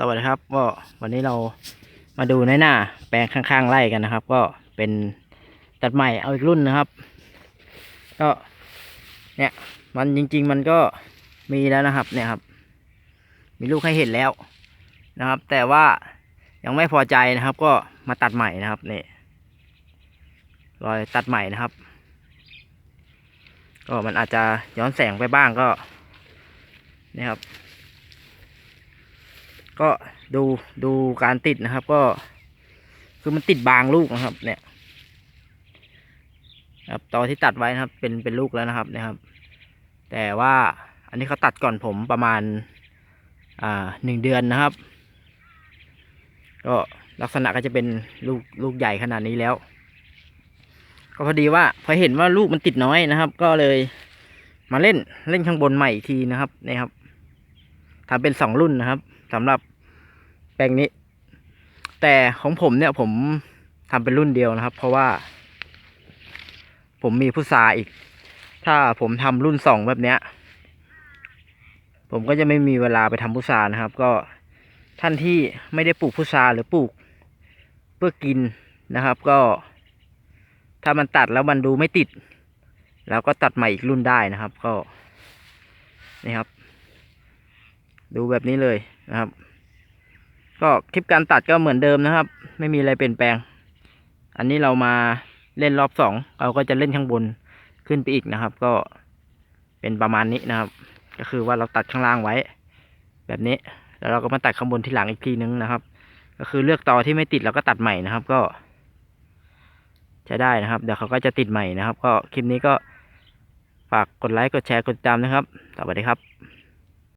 สวัสดีครับ ก็วันนี้เรามาดูในหน้า แปลงข้างๆไร่กันนะครับ ก็เป็นตัดใหม่เอาอีกรุ่นนะครับ ก็เนี่ย มันจริง ๆ มันก็มีแล้วนะครับ เนี่ยครับ มีลูกให้เห็นแล้วนะครับ แต่ว่ายังไม่พอใจนะครับ ก็มาตัดใหม่นะครับนี่รอยตัดใหม่นะครับ ก็มันอาจจะย้อนแสงไปบ้างก็นี่ครับ ก็ดูดูการติดนะครับ ก็ คือมันติดบางลูกนะครับ เนี่ยครับตอนที่ตัดไว้นะครับ เป็นเป็นลูกแล้วนะครับนะครับ แต่ว่าอันนี้เขาตัดก่อนผมประมาณ อ่าหนึ่งเดือนนะครับ ก็ลักษณะก็จะเป็นลูกลูกใหญ่ขนาดนี้แล้ว ก็พอดีว่าพอเห็นว่าลูกมันติดน้อยนะครับ ก็เลยมาเล่นเล่นข้างบนใหม่อีกทีนะครับนี่ครับทำเป็นสองรุ่นนะครับ สำหรับแปลงนี้ แต่ของผมเนี่ยผมทำเป็นรุ่นเดียวนะครับ เพราะว่า ผมมีพุทราอีก ถ้าผมทำรุ่นสองแบบเนี้ย ผมก็จะไม่มีเวลาไปทำพุทรานะครับ ก็ท่านที่ไม่ได้ปลูกพุทราหรือปลูกเพื่อกินนะครับ ก็ถ้ามันตัดแล้วมันดูไม่ติด แล้วก็ตัดใหม่อีกรุ่นได้นะครับ ก็นี่ครับ ดูแบบนี้เลยนะครับ ก็คลิปการตัดก็เหมือนเดิมนะครับ ไม่มีอะไรเปลี่ยนแปลง อันนี้เรามาเล่นรอบสองเราก็จะเล่นข้างบนขึ้นไปอีกนะครับ ก็เป็นประมาณนี้นะครับ ก็คือว่าเราตัดข้างล่างไว้ แบบนี้แล้วเราก็มาตัดข้างบนที่หลังอีกทีนึงนะครับ ก็คือเลือกต่อที่ไม่ติดเราก็ตัดใหม่นะครับ ก็ใช้ได้นะครับ เดี๋ยวเขาก็จะติดใหม่นะครับ ก็คลิปนี้ก็ฝากกดไลค์กดแชร์กดติดตามนะครับ สวัสดีครับ